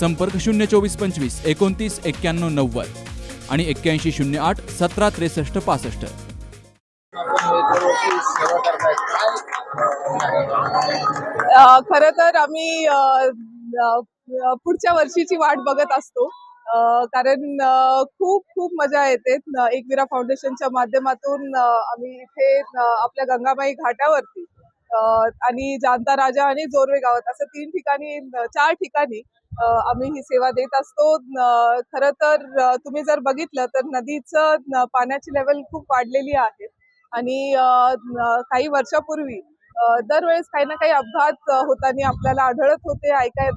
संपर्क शून्य चोवीस पंचवीस एकोणतीस एक्क्याण्णव नव्वद आणि एक्क्याऐंशी शून्य आठ सतरा त्रेसष्ट पासष्ट. खर खरं तर आम्ही अ, पुढच्या वर्षीची वाट बघत असतो. कारण खूप खूप मजा येते एकविरा फाउंडेशनच्या माध्यमातून आम्ही इथे आपल्या गंगाबाई घाटावरती आणि जांता राजा आणि जोरवे गावात असं तीन ठिकाणी चार ठिकाणी आम्ही ही सेवा देत असतो. खरं तर तुम्ही जर बघितलं तर नदीचं पाण्याची लेवल खूप वाढलेली आहे. आणि काही वर्षापूर्वी दरवेळेस काही ना काही अपघात होताना आपल्याला आढळत होते ऐकाय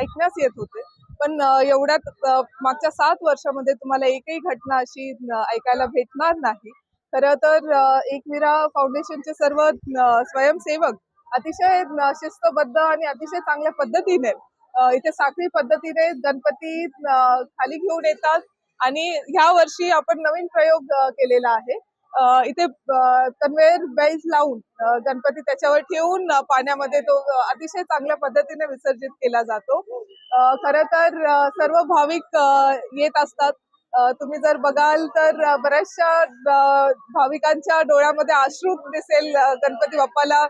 ऐकण्यास येत होते. पण एवढ्यात मागच्या सात वर्षामध्ये तुम्हाला एकही घटना अशी ऐकायला भेटणार नाही. खरं तर एकमिरा एकविरा फाउंडेशनचे सर्व स्वयंसेवक अतिशय शिस्तबद्ध आणि अतिशय चांगल्या पद्धतीने इथे साखळी पद्धतीने गणपती खाली घेऊन येतात आणि ह्या वर्षी आपण नवीन प्रयोग केलेला आहे. इथे कन्वेअर बेल्ट लावून गणपती त्याच्यावर ठेवून पाण्यामध्ये तो अतिशय चांगल्या पद्धतीने विसर्जित केला जातो. खर तर सर्व भाविक येत असतात. तुम्ही जर बघाल तर बऱ्याचशा भाविकांच्या डोळ्यामध्ये अश्रू दिसेल गणपती बाप्पाला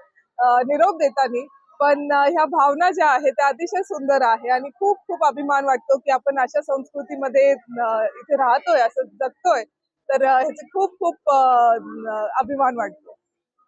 निरोप देताना. पण ह्या भावना ज्या आहेत त्या अतिशय सुंदर आहे आणि खूप खूप अभिमान वाटतो की आपण अशा संस्कृतीमध्ये इथे राहतोय असं जगतोय. तर ह्याचे खूप खूप अभिमान वाटतो.